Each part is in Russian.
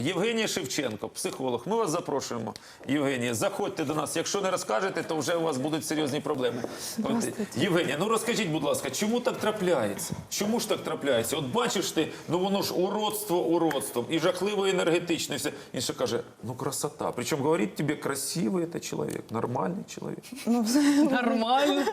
Євгенія Шевченко, психолог. Ми вас запрошуємо. Євгенія, заходьте до нас. Якщо не розкажете, то вже у вас будуть серйозні проблеми. От, Євгенія, ну розкажіть, будь ласка, чому так трапляється? Чому ж так трапляється? От бачиш ти, ну воно ж уродство уродством, і жахливо енергетично, і все. Він ще каже, ну красота. Причому говорить тобі, красивий це чоловік, нормальний чоловік. Ну, Нормально.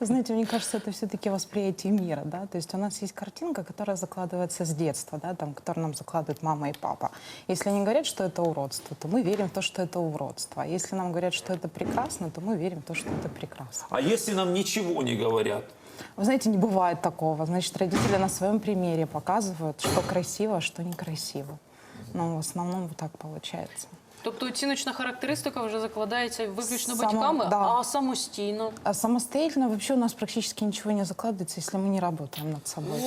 Вы знаете, мне кажется, это все-таки восприятие мира, да, то есть у нас есть картинка, которая закладывается с детства, да, там, которую нам закладывают мама и папа. Если они говорят, что это уродство, то мы верим в то, что это уродство. А если нам говорят, что это прекрасно, то мы верим в то, что это прекрасно. А если нам ничего не говорят? Вы знаете, не бывает такого. Значит, родители на своем примере показывают, что красиво, а что некрасиво. Но в основном вот так получается. Тобто оціночна характеристика вже закладається виключно Само- батьками, да. а самостійно. А самостоятельно вообще у нас практически ничего не закладывается, если мы не работаем над собой.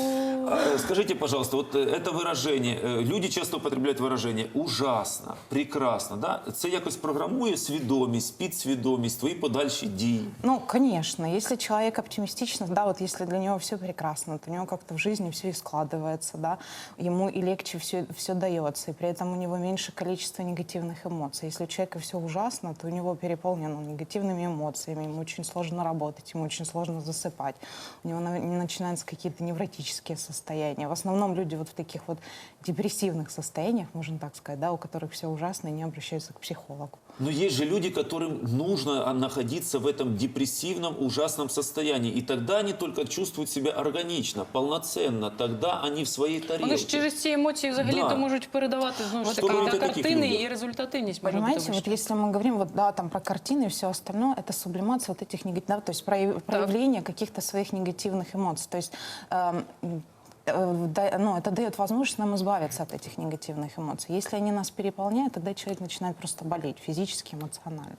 А, Скажите, пожалуйста, вот э, это выражение, э, люди часто употребляють выражение «ужасно», «прекрасно», да? Це якось програмує свідомість, підсвідомість, твої подальші дії. Ну, конечно, если человек оптимистичный, да, вот если для него все прекрасно, то у него как-то в жизни все и складывается, да, ему и легче все, все дается, и при этом у него меньше количество негативных эмоций. Если у человека все ужасно, то у него переполнено негативными эмоциями, ему очень сложно работать, ему очень сложно засыпать, у него на- начинаются какие-то невротические состояния. В основном люди вот в таких вот депрессивных состояниях, можно так сказать, да, у которых все ужасно, и не обращаются к психологу. Но есть же люди, которым нужно а, находиться в этом депрессивном, ужасном состоянии. И тогда они только чувствуют себя органично, полноценно. Тогда они в своей тарелке. Вони ж через ці емоції взагалі Да. то можуть передавати знову ж Що таки робити та таких картини людей? і результативність може бути Понимаете, вища. вот если мы говорим вот, да, там, про картины и все остальное, это сублимация вот этих негативных, да, то есть прояв- проявление каких-то своих негативных эмоций. То есть эм, э, да- ну, это дает возможность нам избавиться от этих негативных эмоций. Если они нас переполняют, тогда человек начинает просто болеть физически, эмоционально.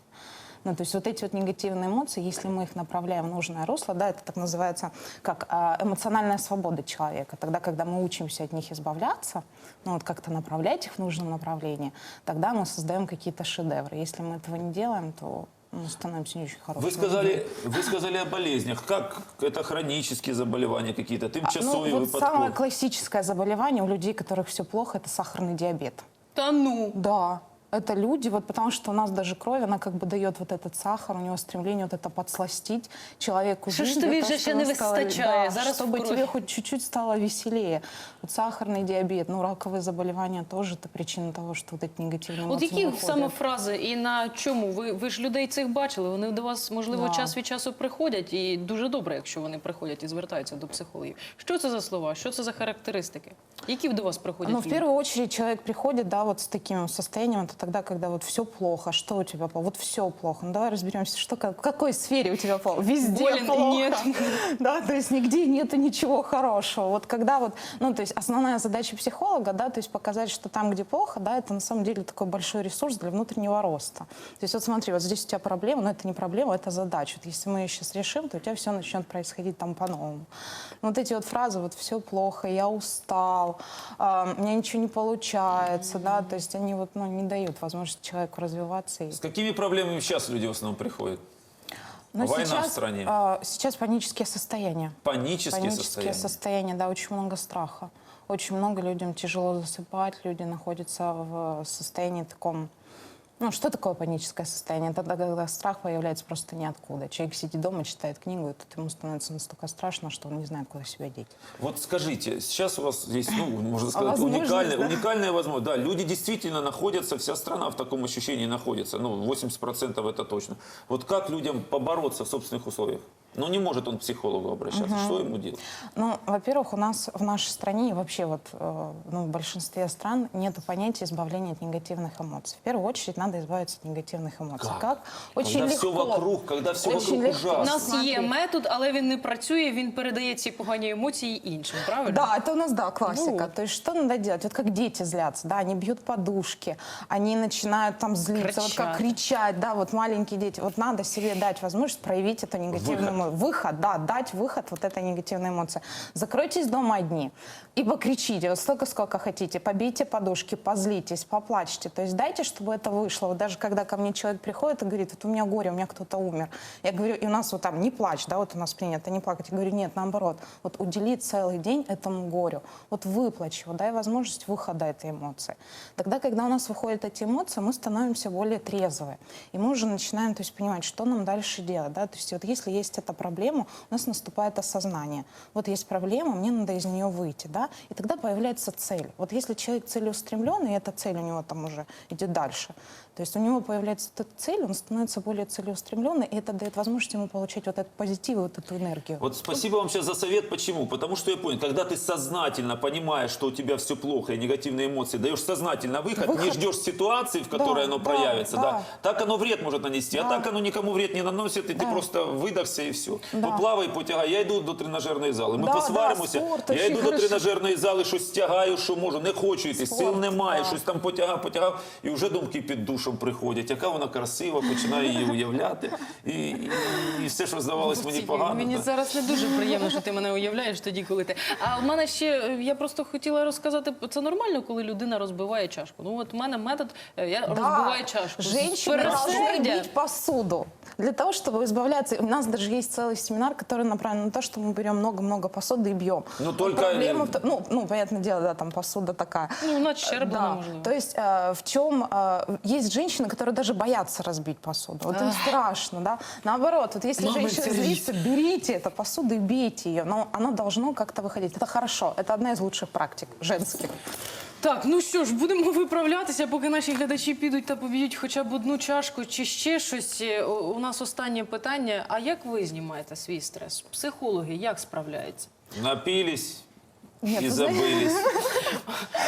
Ну, то есть вот эти вот негативные эмоции, если мы их направляем в нужное русло, да, это так называется как а, эмоциональная свобода человека. Тогда, когда мы учимся от них избавляться, ну вот как-то направлять их в нужном направлении, тогда мы создаем какие-то шедевры. Если мы этого не делаем, то мы становимся не очень хорошими. Вы сказали, вы сказали о болезнях. Как это хронические заболевания какие-то, А, тимчасовые, ну, вот самое классическое заболевание у людей, у которых все плохо, это сахарный диабет. Та ну. Да, это люди, вот потому что у нас даже кровь, она как бы дает вот этот сахар, у него стремление вот это подсластить человеку Що ж жизнь. тобі для того, вже ще чтобы не он стал- вистачає? Да, Зараз в чтобы крові. тебе хоть чуть-чуть стало веселее. Вот сахарный диабет, ну раковые заболевания тоже это причина того, что вот эти негативные От эмоции які находят. саме фрази і на чому? Ви, ви ж людей цих бачили, вони до вас, можливо, Да. час від часу приходять, і дуже добре, якщо вони приходять і звертаються до психологів. Що це за слова? Що це за характеристики? Які до вас приходять? Ну, в люди? первую очередь человек приходит, да, вот с таким состоянием, это тогда, когда вот все плохо, что у тебя плохо, вот все плохо. Ну, давай разберемся, что, в какой сфере у тебя плохо. Везде Болен плохо. нет. Да, то есть нигде нету ничего хорошего. Вот когда вот, ну, то есть основная задача психолога, да, то есть показать, что там, где плохо, да, это на самом деле такой большой ресурс для внутреннего роста. То есть вот смотри, вот здесь у тебя проблема, но это не проблема, это задача. Вот если мы ее сейчас решим, то у тебя все начнет происходить там по-новому. Ну, Вот эти вот фразы, вот все плохо, я устал, а, у меня ничего не получается, да, то есть они вот, ну, не дают возможности человеку развиваться. И... С какими проблемами сейчас люди в основном приходят? Но Война сейчас, в стране. а, сейчас панические состояния. Панические, Панические состояния. состояния, да, очень много страха. Очень много людям тяжело засыпать, люди находятся в состоянии таком... Ну, что такое паническое состояние? Это когда страх появляется просто ниоткуда. Человек сидит дома, читает книгу, и тут ему становится настолько страшно, что он не знает, куда себя деть. Вот скажите, сейчас у вас есть, ну, можно сказать, уникальная, да? уникальная возможность. Да, люди действительно находятся, вся страна в таком ощущении находится. Ну, 80% это точно. Вот как людям побороться в собственных условиях? Ну, не может он к психологу обращаться. Что ему делать? Ну, во-первых, у нас в нашей стране и вообще вот э, ну, в большинстве стран нет понятия избавления от негативных эмоций. В первую очередь надо избавиться от негативных эмоций. Как? Очень когда легко. все вокруг, когда все Очень вокруг легко. У ужасно. нас є Смотри. метод, але він не працює, він передає ці погані емоції іншим, правильно? Да, это у нас, да, классика. Вот. То есть что надо делать? Вот как дети злятся, да, они бьют подушки, они начинают там злиться, вот как Кричат. кричать, да, вот маленькие дети. Вот надо себе дать возможность проявить эту негативную думаю, выход, да, дать выход вот этой негативной эмоции. Закройтесь дома одни и покричите вот столько, сколько хотите, побейте подушки, позлитесь, поплачьте. То есть дайте, чтобы это вышло. Вот даже когда ко мне человек приходит и говорит, вот у меня горе, у меня кто-то умер. Я говорю, и у нас вот там не плачь, да, вот у нас принято не плакать. Я говорю, нет, наоборот, вот удели целый день этому горю. Вот выплачь его, дай возможность выхода этой эмоции. Тогда, когда у нас выходят эти эмоции, мы становимся более трезвые. И мы уже начинаем то есть, понимать, что нам дальше делать. Да? То есть вот если есть эта проблема, у нас наступает осознание. Вот есть проблема, мне надо из нее выйти. Да? И тогда появляется цель. Вот если человек целеустремленный, и эта цель у него там уже идет дальше, то есть у него появляется эта цель, он становится более целеустремленный, и это дает возможность ему получать вот этот позитив и вот эту энергию. Вот спасибо вам сейчас за совет. Почему? Потому что я понял, когда ты сознательно понимаешь, что у тебя все плохо и негативные эмоции, даешь сознательно выход, не Выход. ждешь ситуации, в которой Да, оно да, проявится, да. да. так оно вред может нанести, а Да. так оно никому вред не наносит, и ты Да. просто выдохся і все. Да. Поплавай, потягай. Я йду до тренажерної зали. Ми Да, посваримося. да, спорт, я йду до тренажерної зали, щось тягаю, що можу. Не хочу йти, сил немає, да. щось там потягав, потягав, і вже думки під душом приходять. Яка вона красива, починаю її уявляти. І, і, і все, що здавалось мені погано. Мені да. зараз не дуже приємно, що ти мене уявляєш тоді, коли ти. А в мене ще я просто хотіла розказати, це нормально, коли людина розбиває чашку. Ну от в мене метод, е, я розбиваю чашку. пересердя. посуду. Для того, чтобы избавляться. У нас даже есть целый семинар, который направлен на то, что мы берем много-много посуды и бьем. Ну, Но только- Проблема в ну, ну, понятное дело, да, там посуда такая. Ну, вона щерблена, Да. То есть э, в чем э, есть женщины, которые даже боятся разбить посуду. Вот им страшно, да. Наоборот, вот если Мама, женщина злится, берите эту посуду и бейте ее. Но оно должно как-то выходить. Это хорошо. Это одна из лучших практик женских. Так, ну що ж, будемо виправлятися, поки наші глядачі підуть та поб'ють хоча б одну чашку чи ще щось. Е, У у нас останнє питання. А як ви знімаєте свій стрес? Психологи як справляються? Напились Нет, и вы знаете- забылись.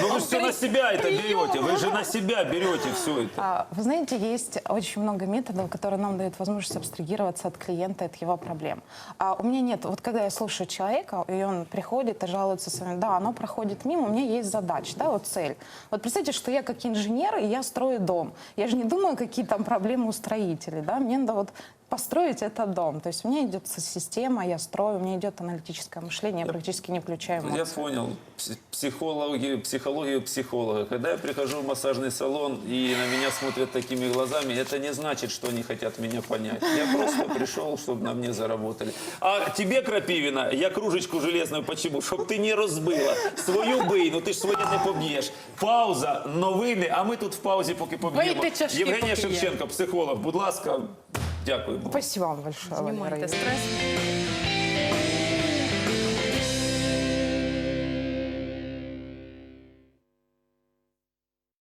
Ну вы же все на себя это берете, вы же на себя берете все это. А, Вы знаете, есть очень много методов, которые нам дают возможность абстрагироваться от клиента, от его проблем. А у меня нет, вот когда я слушаю человека, и он приходит и жалуется с вами, да, оно проходит мимо, у меня есть задача, да, вот цель. Вот представьте, что я как инженер, и я строю дом. Я же не думаю, какие там проблемы у строителей, да, мне надо вот построить этот дом. То есть у меня идет система, я строю, у меня идет аналитическое мышление, я практически не включаю Я эмоции. понял. Пс- Психологи, психологию психолога. Когда я прихожу в массажный салон и на меня смотрят такими глазами, это не значит, что они хотят меня понять. Я просто пришел, чтобы на мне заработали. А тебе, Крапивина, я кружечку железную почему? Щоб ти не розбила. Свою бий, ну ти ж своє не поб'єш. Пауза, новини, а ми тут в паузі поки поб'ємо. Бийте чашки, Євгенія поки є. Шевченко, психолог, будь ласка, дякуємо. Спасибо вам большое, Валерия. Знімайте стрес.